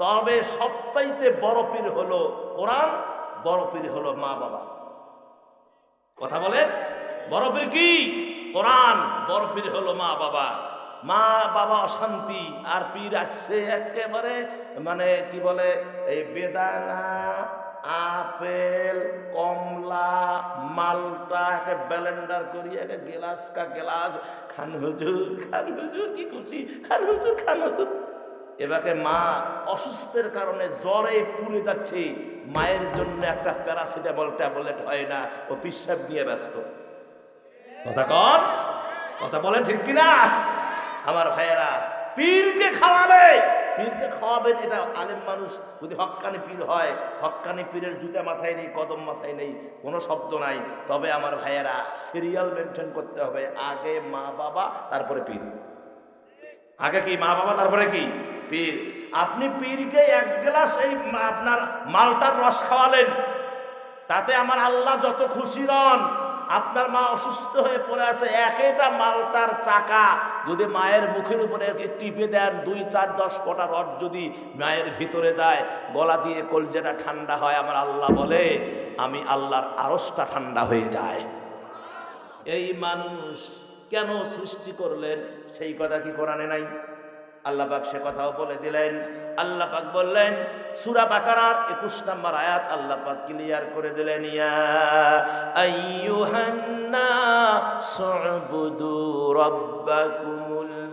তবে সবচাইতে বড় পীর হলো কোরআন, বড় পীর হলো মা বাবা। কথা বলেন? বড় পীর কি? কোরআন, বড় পীর হলো মা বাবা। মা বাবা অশান্তি, আর পীর আসছে একেবারে মানে কি বলে, এই বেদানা, আপেল, কমলা, মালটা একে ব্যালেন্ডার করি, একে গেলাস কা গেলাস। খান হুজুর খান হুজুর, কি করছি? খান হুজুর খান হুজুর। এবারে মা অসুস্থের কারণে জ্বরে পুড়ে যাচ্ছে। মায়ের জন্য একটা প্যারাসিটামল ট্যাবলেট হয় না, ও পিসাব নিয়ে ব্যস্ত। কথা কর কথা বলেন ঠিক কিনা? আমার ভাইয়েরা, পীরকে খাওয়াবে। পীরকে খাওয়াবেন, এটা আলেম মানুষ, যদি হক্কানি পীর হয় হক্কানি পীরের জুতা মাথায় নেই, কদম মাথায় নেই, কোনো শব্দ নাই। তবে আমার ভাইয়েরা সিরিয়াল মেনটেন করতে হবে, আগে মা বাবা, তারপরে পীর। আগে কি মা বাবা, তারপরে কি? পীর। আপনি পীরকে এক গ্লাস এই আপনার মালটার রস খাওয়ালেন। তাতে আমার আল্লাহ যত খুশি নন আপনার মা অসুস্থ হয়ে পড়ে আছে, একটা মালটার চাকা যদি মায়ের মুখের উপরে টিপে দেন, দুই, চার, দশ ফোঁটা রড যদি মায়ের ভিতরে যায়, গলা দিয়ে কলজেটা ঠান্ডা হয়, আমার আল্লাহ বলে, আমি আল্লাহর আড়সটা ঠান্ডা হয়ে যায়। এই মানুষ কেন সৃষ্টি করলেন? সেই কথা কি কোরআনে নাই? আল্লাহ পাক সে কথাও বলে দিলেন আল্লাহ পাক বললেন সূরা বাকারার 21 নম্বর আয়াত আল্লাহ পাক ক্লিয়ার করে দিলেন ইয়া আইয়ুহান নাসুবুদু রাব্বাকুমুল্লাযী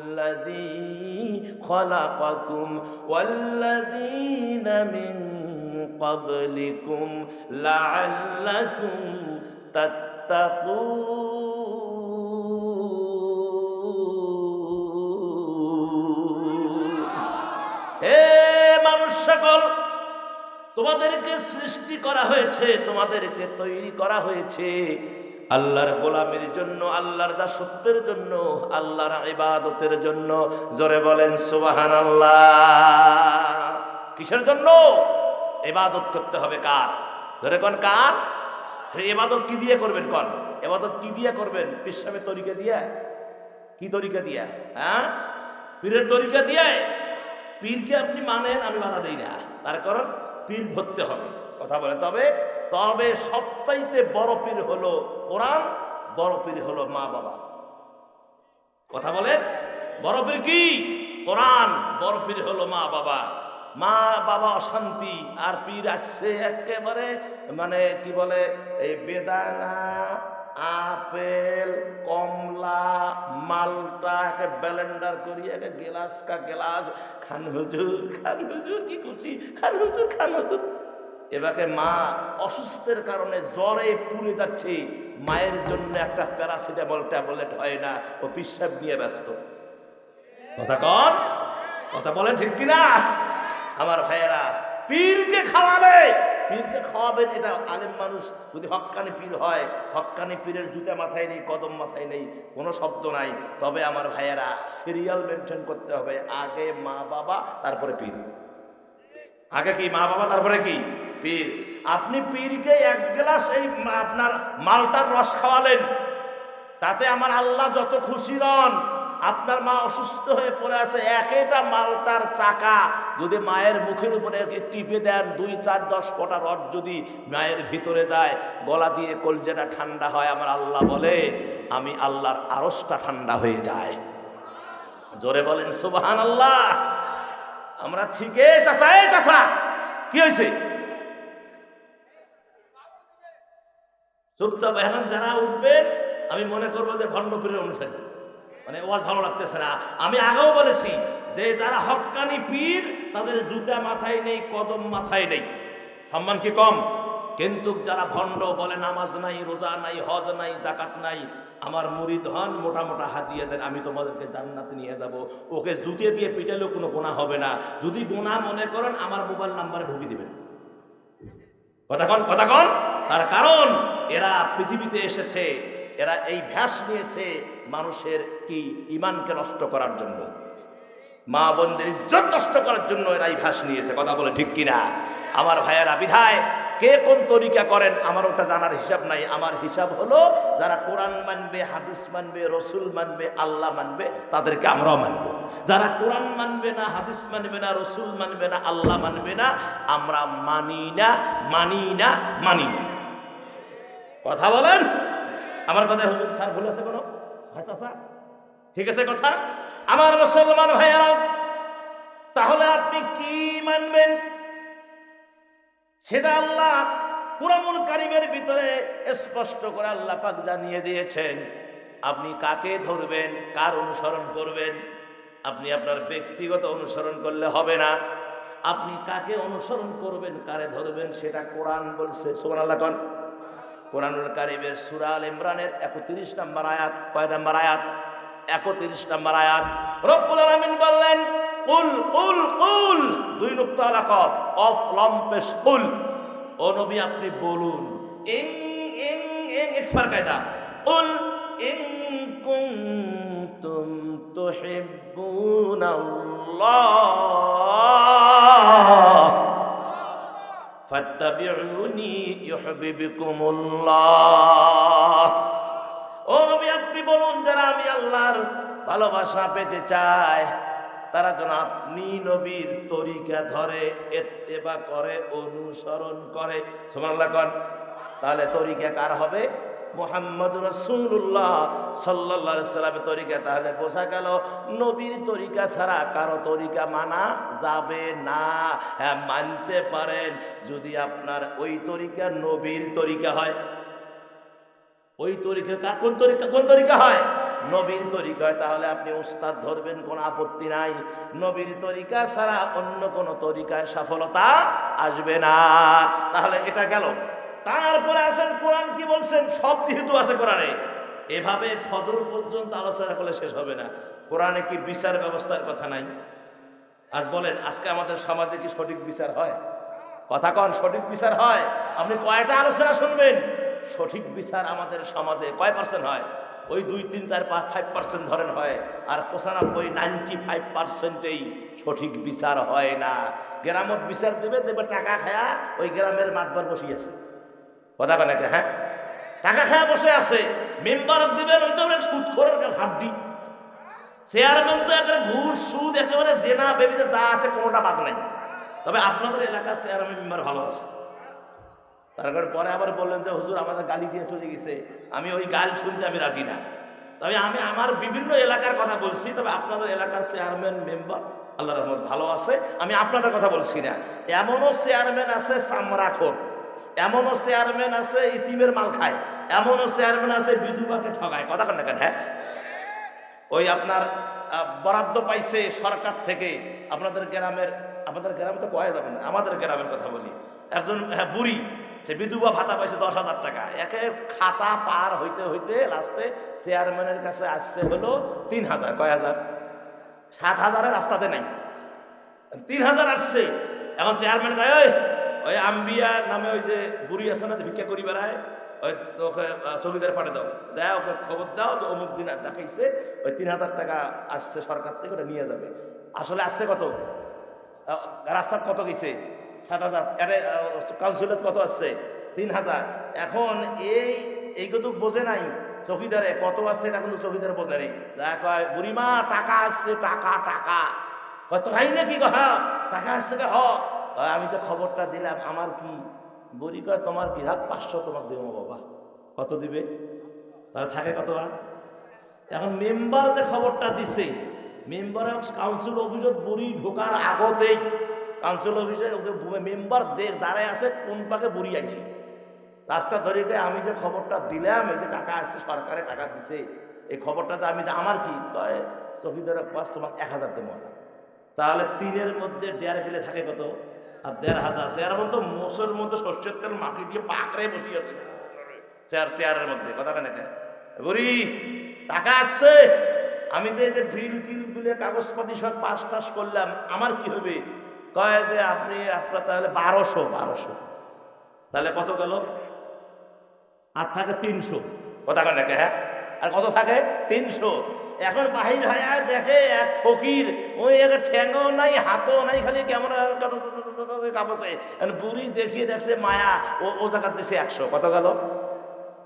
খলাকাকুম ওয়াল্লাযীনা মিন قبلكم لعلكم تتقون হে মানুষ সকল, তোমাদেরকে সৃষ্টি করা হয়েছে, তোমাদেরকে তৈরি করা হয়েছে। আল্লাহর গোলামের জন্য, আল্লাহর দাসত্বের জন্য, আল্লাহর ইবাদতের জন্য, জোরে বলেন সুবাহান আল্লাহ কিসের জন্য? ইবাদত করতে হবে কার? ধরে কোন কার? এবাদত কি দিয়ে করবেন কন? এবাদত কি দিয়ে করবেন? পিসাবে তরিকা দিয়ে? কি তরিকা দিয়া? হ্যাঁ? পীরের তরিকা দিয়ে? পীরকে আপনি মানেন, আমি বাধা দিই না। তার কারণ পীর ধরতে হবে। কথা বলে, তবে তবে সবচাইতে বড় পীর হলো কোরআন, বড় পীর হলো মা বাবা। কথা বলেন বড় পীর কি? কোরআন, বড় পীর হলো মা বাবা। মা বাবা অশান্তি, আর পীর আসছে একেবারে মানে কি বলে, এই বেদানা আপেল, কমলা, মালটা একে ব্যালেন্ডার করি, একে গেলাস কা গেলাস। খান হুজুর খান হুজুর, কি করছি? খান হুজুর খান হুজুর। এবারে মা অসুস্থের কারণে জ্বরে পুড়ে যাচ্ছে। মায়ের জন্য একটা প্যারাসিটামল ট্যাবলেট হয় না। ও পিসাব নিয়ে ব্যস্ত। কথা কর কথা বলেন ঠিক কিনা? আমার ভাইয়েরা, পীরকে খাওয়াবে পীরকে খাওয়াবেন, এটা আলেম মানুষ যদি হক্কানি পীর হয়, হক্কানি পীরের জুতা মাথায় নেই, কদম মাথায় নেই, কোনো শব্দ নাই। তবে আমার ভাইয়েরা সিরিয়াল মেনটেন করতে হবে, আগে মা বাবা, তারপরে পীর। আগে কি মা বাবা, তারপরে কি? পীর। আপনি পীরকে এক গ্লাস এই আপনার মালটার রস খাওয়ালেন, তাতে আমার আল্লাহ যত খুশি নন আপনার মা অসুস্থ হয়ে পড়ে আছে, একটা মালটার চাকা। যদি মায়ের মুখের উপরে টিপে দেন, দুই, চার, দশ ফোঁটা রড যদি মায়ের ভিতরে যায়, গলা দিয়ে কলজেটা ঠান্ডা হয়, আমার আল্লাহ বলে, আমি আল্লাহর আড়সটা ঠান্ডা হয়ে যায়। জোরে বলেন সুবাহান আল্লাহ আমরা ঠিকই চাষা এই চাষা কি হয়েছে? চুপচাপ, এখন যারা উঠবেন, আমি মনে করব যে ভণ্ডপীরের অনুসারী। মানে ওয়াজ ভালো লাগতেছে না। আমি আগেও বলেছি যে যারা হক্কানি পীর, তাদের জুতা মাথায় নেই, কদম মাথায় নেই। সম্মান কি কম? কিন্তু যারা ভণ্ড বলে নামাজ নাই, রোজা নাই, হজ নাই জাকাত নাই, আমার মুরিদ হন, মোটা মোটা হাত দিয়ে দেন, আমি তোমাদেরকে জান্নাতে নিয়ে যাব। ওকে জুতিয়ে দিয়ে পিটালেও কোনো গোনা হবে না। যদি গোনা মনে করেন, আমার মোবাইল নাম্বারে ঢুকিয়ে দিবেন। কথা কন কথা কন। তার কারণ, এরা পৃথিবীতে এসেছে। এরা এই ভ্যাস নিয়েছে মানুষের কি ইমানকে নষ্ট করার জন্য। মা বোনদের ইজ্জত নষ্ট করার জন্য এরা এই ভ্যাস নিয়েছে, কথা বলে ঠিক কিনা? আমার ভাইয়েরা, বিধায় কে কোন তরিকা করেন আমার ওটা জানার হিসাব নাই। আমার হিসাব হলো যারা কোরআন মানবে, হাদিস মানবে, রসুল মানবে, আল্লাহ মানবে, তাদেরকে আমরাও মানব। যারা কোরআন মানবে না, হাদিস মানবে না, রসুল মানবে না, আল্লাহ মানবে না, আমরা মানি না মানি না মানি না। কথা বলেন? আমার কথা হুজুর স্যার ভুল আছে কোনো? স্যার ঠিক আছে কথা? আমার মুসলমান ভাইয়ারা, তাহলে আপনি কি মানবেন? সেটা আল্লাহ কুরামুল কারিমের ভিতরে স্পষ্ট করে আল্লাহ পাক জানিয়ে দিয়েছেন। আপনি কাকে ধরবেন, কার অনুসরণ করবেন, আপনি আপনার ব্যক্তিগত অনুসরণ করলে হবে না। আপনি কাকে অনুসরণ করবেন, কারে ধরবেন, সেটা কোরআন বলছে সোমান আল্লাহ কোরআনুল কারিমের সুরা আল ইমরানের একত্রিশ নম্বর আয়াত, কয় নম্বর আয়াত? একত্রিশ নম্বর আয়াত। রব্বুল আলামিন বললেন কুল কুল কুল দুই নুক্তা আলাক অফ লম্পেশ কুল ও নবী, আপনি বলুন, ইং ইং ইং। ইকফার কায়দা কুল ইং কুনতুম তুহিব্বুনাল্লাহ। ও নবী, আপনি বলুন, যারা আমি আল্লাহর ভালোবাসা পেতে চায় তারা যেন আপনি নবীর তরিকা ধরে, এত্তেবা করে, অনুসরণ করে। কন। তাহলে তরিকা কার হবে? মোহাম্মদ রসুল্লাহ সাল্লা সাল্লামের তরিকা, তাহলে বোঝা গেল নবীর তরিকা ছাড়া কারও তরিকা মানা যাবে না। হ্যাঁ মানতে পারেন, যদি আপনার ওই তরিকা নবীর তরিকা হয়। ওই তরিকা কোন তরিকা কোন তরিকা হয়? নবীর তরিকা হয়, তাহলে আপনি উস্তাদ ধরবেন, কোনো আপত্তি নাই। নবীর তরিকা ছাড়া অন্য কোনো তরিকায় সফলতা আসবে না। তাহলে এটা গেল। তারপরে আসেন, কোরআন কি বলছেন? সব যেহেতু আছে কোরআনে। এভাবে ফজর পর্যন্ত আলোচনা করলে শেষ হবে না। কোরআনে কি বিচার ব্যবস্থার কথা নাই? আজ বলেন, আজকে আমাদের সমাজে কি সঠিক বিচার হয়? কথা কন, সঠিক বিচার হয়? আপনি কয়টা আলোচনা শুনবেন? সঠিক বিচার আমাদের সমাজে কয় পার্সেন্ট হয়? ওই দুই, তিন, চার, পাঁচ ফাইভ পার্সেন্ট ধরেন হয়। আর পঁচানব্বই নাইনটি ফাইভ পার্সেন্টেই সঠিক বিচার হয় না। গ্রামত বিচার দেবে দেবে টাকা খায়া ওই গ্রামের মাতবার বসিয়েছে। কথা কেন? হ্যাঁ? টাকা খায়া বসে আছে। মেম্বার দিবেন, ওই তো সুদ করে হাড্ডি। চেয়ারম্যান তো একেবারে ঘুষ, সুদ, একেবারে জেনা, বেবিতে যা আছে কোনোটা বাদ নাই। তবে আপনাদের এলাকার চেয়ারম্যান মেম্বার ভালো আছে। তারপরে পরে আবার বললেন যে, হুজুর, আমাদের গালি দিয়ে চলে গেছে। আমি ওই গাল শুনতে আমি রাজি না। তবে আমি আমার বিভিন্ন এলাকার কথা বলছি, তবে আপনাদের এলাকার চেয়ারম্যান মেম্বার আল্লাহ রহমত ভালো আছে। আমি আপনাদের কথা বলছি না। এমনও চেয়ারম্যান আছে চামড়াখোর এমনও চেয়ারম্যান আছে ইতিমের মাল খায়। এমনও চেয়ারম্যান আছে বিধুবাকে ঠগায়। কথা কেন কেন হ্যাঁ? ওই আপনার বরাদ্দ পাইছে সরকার থেকে। আপনাদের গ্রামের আপনাদের গ্রামে তো কয়া যাবে না? আমাদের গ্রামের কথা বলি। একজন হ্যাঁ, বুড়ি সে বিধবা ভাতা পাইছে দশ হাজার টাকা। একে খাতা পার হইতে হইতে লাস্টে চেয়ারম্যানের কাছে আসছে হলো তিন হাজার। কয় হাজার? সাত হাজারের রাস্তাতে নেই। তিন হাজার আসছে। এখন চেয়ারম্যান কয় ওই ওই আম্বিয়া নামে ওই যে বুড়ি আছে না ভিক্ষা করি বেড়ায়, ওই ওকে চৌকিদার পাঠিয়ে দাও। দেয়, ওকে খবর দাও যে অমুক দিন ডাকাইছে, ওই তিন হাজার টাকা আসছে সরকার থেকে, ওটা নিয়ে যাবে। আসলে আসছে কত? রাস্তার কত গেছে? সাত হাজার। কাউন্সিলত কত আসছে? তিন হাজার। এখন এই এই কিন্তু বোঝে নাই চৌকিদারে কত আছে, এটা কিন্তু চৌকিদারে বোঝে নেই। যা কয়, বুড়িমা, টাকা আসছে, টাকা টাকা। কত খাই নাকি, কথা? টাকা আসছে কে, হ। আমি যে খবরটা দিলাম, আমার কি বুড়ি কয়, তোমার কি হাত পাঁচশো তোমার দেবো বাবা? কত দিবে? তাহলে থাকে কত আর এখন মেম্বার যে খবরটা দিছে, মেম্বার কাউন্সিল অফিসত বুড়ি ঢোকার আগতেই কাউন্সিল অফিসে মেম্বার দাঁড়ায় আছে, কোন পাকে বুড়ি আইছে। রাস্তা ধরে গিয়ে আমি যে খবরটা দিলাম, এই যে টাকা আসছে, সরকারে টাকা দিছে, এই খবরটা যে আমি আমার কি? কয় চকিদারের পাশ তোমার এক হাজার দেবো। তাহলে তিনের মধ্যে দেড় গেলে থাকে কত? আর দেড় হাজার চেয়ার মধ্যে মোষের মধ্যে শস্যের তেল মাটি দিয়ে পাকড়ে বসিয়েছে চেয়ার, চেয়ারের মধ্যে, কথা কেন? বুড়ি, টাকা আসছে। আমি যে যে বিল, টিলগুলো কাগজপাতি সব পাস টাস করলাম, আমার কি হবে? কয় যে আপনি, আপনার তাহলে বারোশো বারোশো। তাহলে কত গেল? আর থাকে তিনশো। কথা কেন? হ্যাঁ? আর কত থাকে? তিনশো। এখন বাহির হয়ে দেখে এক ফকির, ওই এক ঠ্যাংও নাই, হাতও নাই, খালি কেমন কাপড়ে বুড়ি দেখিয়ে দেখছে মায়া, ও ও জায়গার দিছে একশো। কত গেল?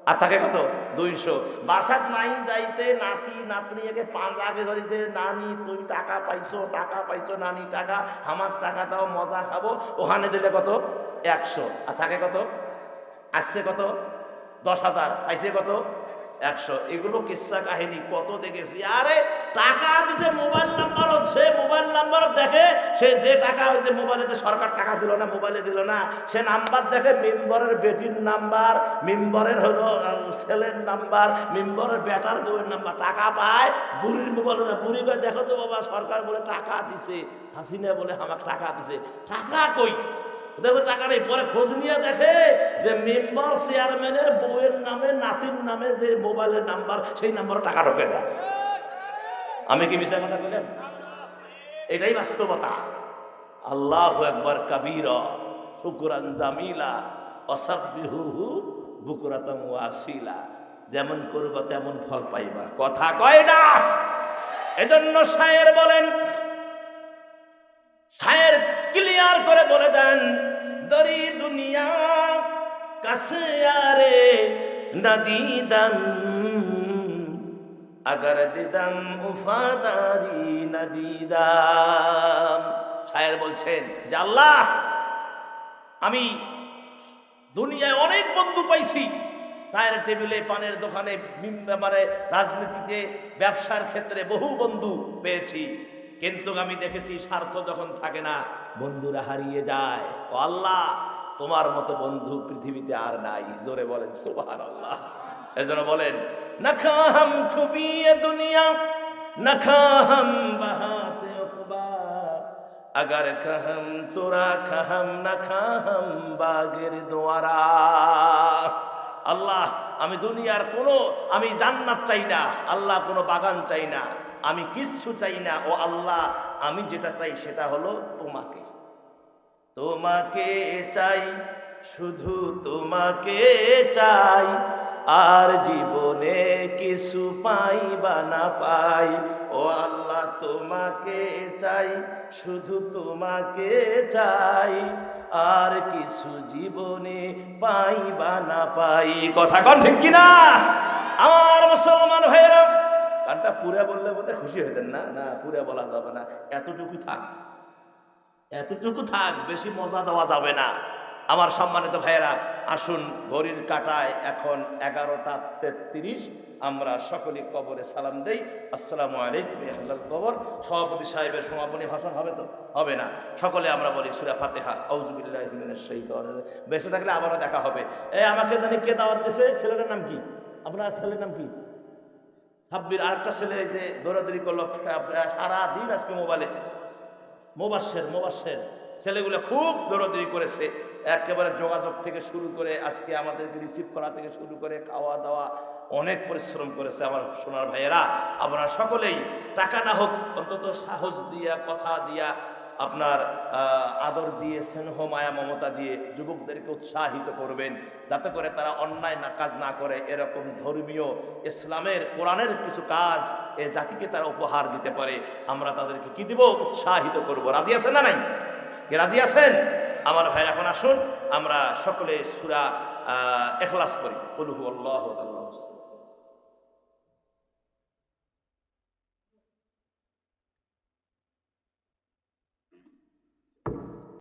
আর থাকে কত? দুইশো। বাসাত নাই যাইতে, নাতি, নাতনি একে পাঞ্জাবে ধরিতে, নানি, তুই টাকা পাইছো টাকা পাইছো, নানি, টাকা, আমার টাকা দাও, মজা খাব। ওখানে দিলে কত? একশো। আর থাকে কত? আসছে কত? দশ হাজার। পাইছে কত? একশো। এগুলো কিসা কাহিনী? কত দেখেছি? আরে, টাকা দিছে মোবাইল নাম্বার সে মোবাইল নাম্বার দেখে সে যে টাকা ওই যে সরকার টাকা দিল না, মোবাইলে দিল না, সে নাম্বার দেখে মেম্বরের বেটির নাম্বার, মেম্বরের হলো ছেলের নাম্বার, মেম্বরের বেটার বউয়ের নাম্বার, টাকা পায়, বুড়ির মোবাইলে। বুড়ি কয়, দেখো তো বাবা, সরকার বলে টাকা দিছে। হাসিনা বলে, আমাকে টাকা দিছে। টাকা কই? দেখো টাকা নেই, পরে খোঁজ নিয়ে দেখে যে মেম্বার চেয়ারম্যানের বউয়ের নামে, নাতির নামে যে মোবাইলের নাম্বার, সেই নাম্বারে টাকা ঢোকে যায়। আমি কি মিশা কথা বললাম এটাই বাস্তবতা। আল্লাহ একবার কাবির, শুকুরান জামিলা অসাবিহু বুকুরাতম ওয়াসিলা। যেমন করবা তেমন ফল পাইবা। কথা কয় না। এজন্য শায়ের বলেন, শায়ের ক্লিয়ার করে বলে দেন, দরি দুনিয়া কাছে আরে না দিদাম আগার দিদাম উফাদারি না দিদাম সায়ের বলছেন, যে আল্লাহ, আমি দুনিয়ায় অনেক বন্ধু পাইছি। চায়ের টেবিলে, পানের দোকানে মানে রাজনীতিতে, ব্যবসার ক্ষেত্রে বহু বন্ধু পেয়েছি। কিন্তু আমি দেখেছি স্বার্থ যখন থাকে না, বন্ধুরা হারিয়ে যায়। ও আল্লাহ, তোমার মতো বন্ধু পৃথিবীতে আর নাই। জোরে বলেন সোহার আল্লাহ এজন্য বলেন, নখাহম খুবিয়ে দুনিয়া, নখাহম বাহাতে আগার খাহম তোরা খাহাম না খাহাম বাগের দোয়ারা। আল্লাহ, আমি দুনিয়ার কোনো, আমি জান্নাত চাই না। আল্লাহ কোনো বাগান চাই না। আমি কিচ্ছু চাই না, ও আল্লাহ, আমি যেটা চাই সেটা হলো তোমাকে। তোমাকে চাই, শুধু তোমাকে চাই, আর জীবনে কিছু পাই বা না পাই। ও আল্লাহ, তোমাকে চাই, শুধু তোমাকে চাই, আর কিছু জীবনে পাই বা না পাই। কথা কন ঠিক কিনা? আমার মুসলমান ভাইয়েরা গানটা পুরা বললে বোধহয় খুশি হইতেন না না পুরা বলা যাবে না। এতটুকু থাক এতটুকু থাক, বেশি মজা দেওয়া যাবে না। আমার সম্মানিত ভাইয়েরা, আসুন ঘড়ির কাটায় এখন এগারোটা তেত্রিশ, আমরা সকলে কবরে সালাম দেই। আসসালামু আলাইকুম হাল্লাল কবর। সভাপতি সাহেবের সমাপনী ভাষণ হবে তো? হবে না। সকলে আমরা বলি সুরা ফাতেহা। আউজুবিল্লাহ বেঁচে থাকলে আবারও দেখা হবে। এ, আমাকে জানি কে দাওয়াত দিছে? ছেলেটার নাম কি? আপনার ছেলের নাম কি? সাব্বির আরেকটা ছেলে এই যে দৌড়াদৌড়ি করল সারা দিন আজকে মোবাইলে মোবাসের মোবাসের ছেলেগুলো খুব দৌড়াদৌড়ি করেছে। একেবারে যোগাযোগ থেকে শুরু করে আজকে আমাদেরকে রিসিভ করা থেকে শুরু করে খাওয়া দাওয়া অনেক পরিশ্রম করেছে আমার সোনার ভাইয়েরা। আপনারা সকলেই টাকা না হোক, অন্তত সাহস দিয়া, কথা দিয়া আপনার আদর দিয়ে, স্নেহ, মায়া, মমতা দিয়ে যুবকদেরকে উৎসাহিত করবেন, যাতে করে তারা অন্যায় না, কাজ না করে। এরকম ধর্মীয় ইসলামের, কোরআনের কিছু কাজ এ জাতিকে তারা উপহার দিতে পারে। আমরা তাদেরকে কি দিব? উৎসাহিত করব। রাজি আছেন না নাই? কে রাজি আছেন? আমার ভাই, এখন আসুন। আমরা সকলে সুরা এখলাস করি। বলুহু আল্লাহ আল্লাহ।